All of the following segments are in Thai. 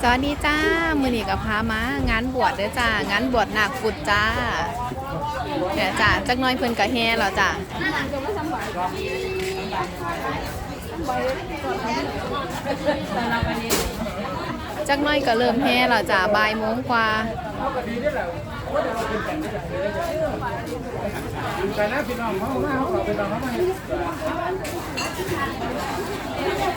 สวัสดีจ้า มือนี้กับพามางานบวชเด้อจ้า งานบวชหนักฟุดจ้าเดี๋ยวจ้าจักน้อยเพิ่นกะแฮ่แล้วจ้าจักน้อยก็เริ่มแฮ่แล้วจ้าบ่ายโมงกว่าแต่นะพี่น้องเขามาเขาขอไปลองเขามา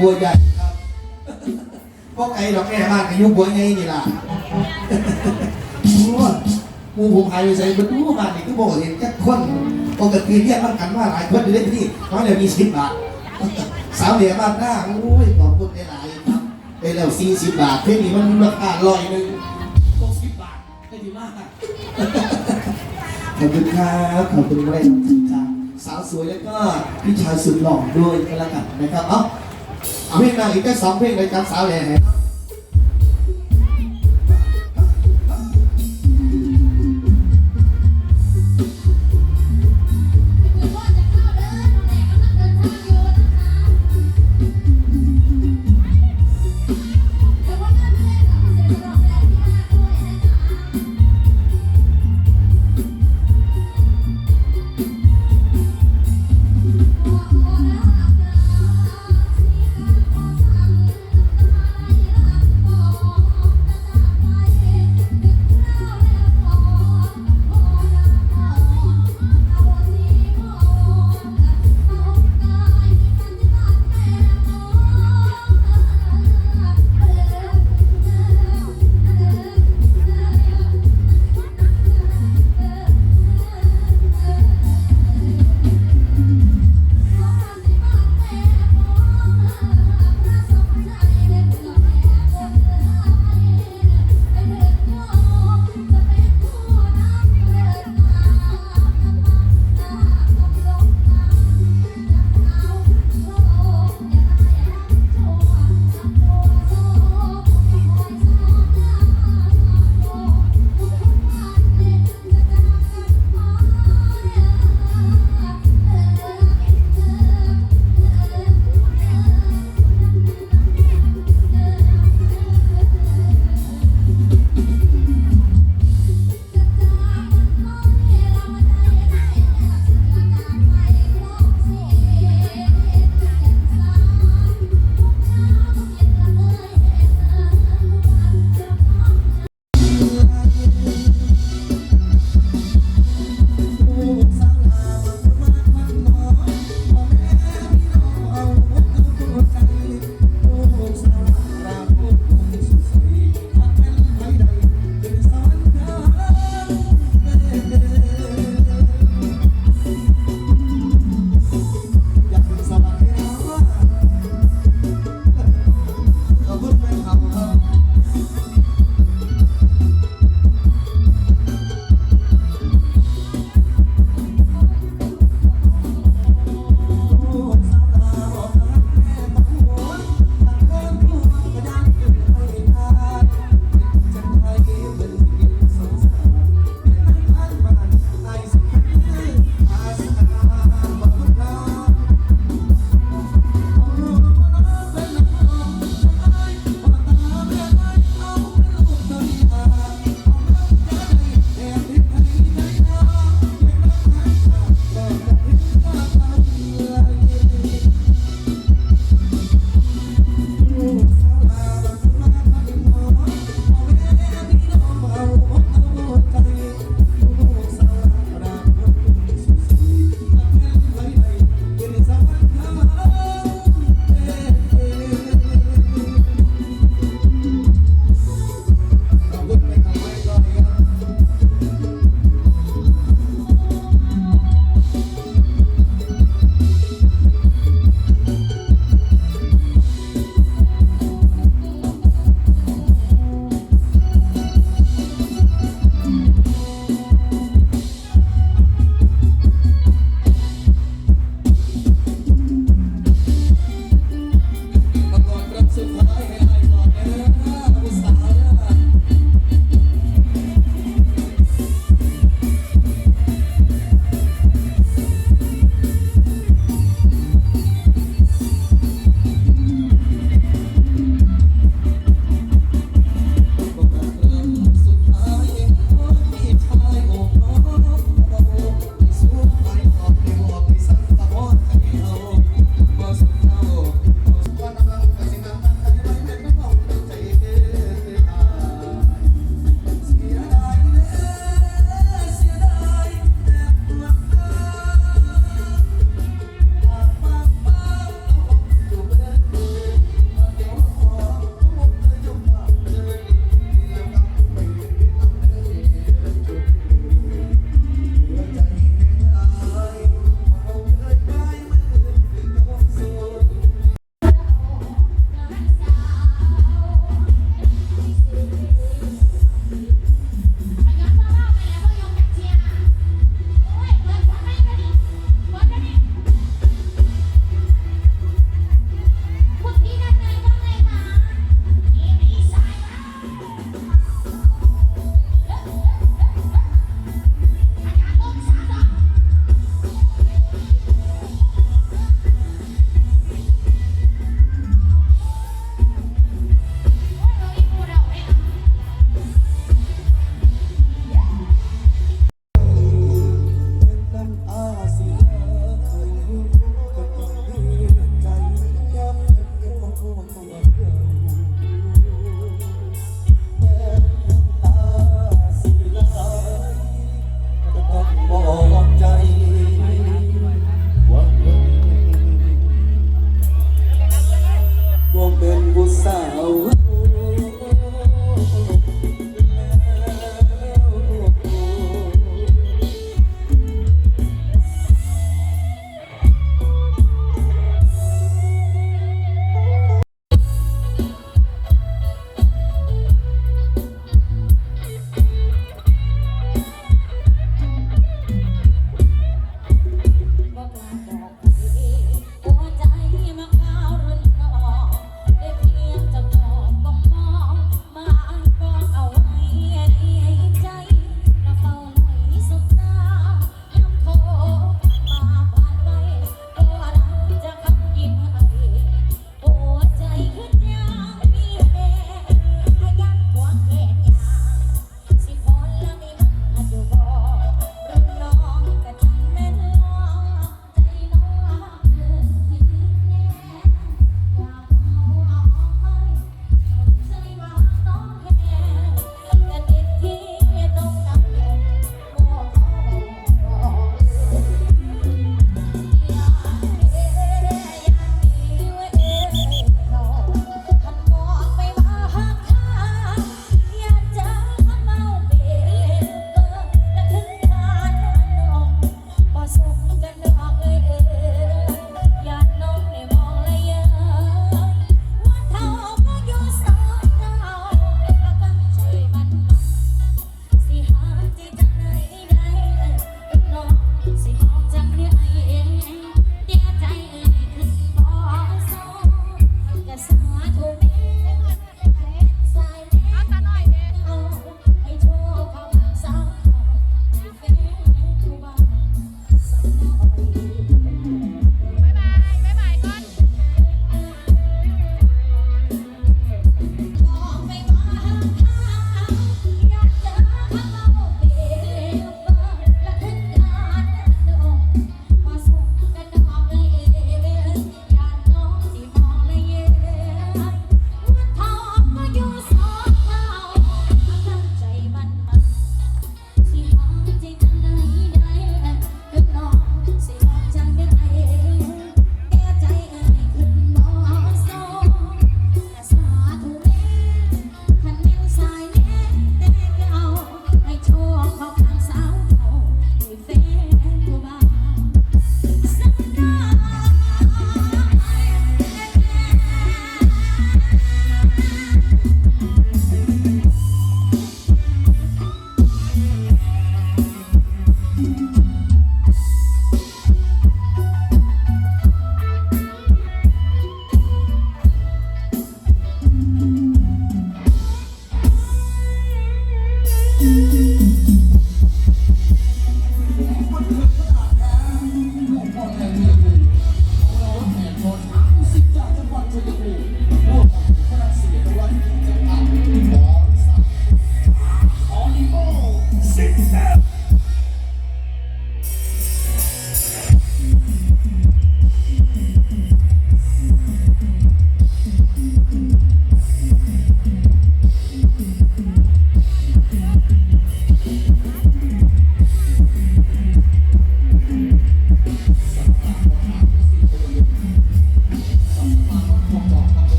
บัวใหญ่ครับพวกไอ้ดอกแม่บ้านอายุบัวใหญ่นี่ล่ะโอ้ยหมูผมหายไปใส่บรรทุกบ้านนี่ก็บอกเห็นแค่คนปกติเรียกมันกันว่าหลายคนอยู่ในที่น้อยเดียวมีสิบบาทสาวเหลี่ยบ้านหน้าโอ้ยขอบคุณหลายครับได้แล้วสี่สิบบาทเพื่นี้มันราคาร้อยหนึ่งหกสิบบาทได้ดีมากขอบคุณครับขอบคุณแรงจากสาวสวยแล้วก็พี่ชายสุดหล่อด้วยก็แล้วกันนะครับเอา เพลงนางอีกแค่สองเพลงเลยครับสาวแหล่อย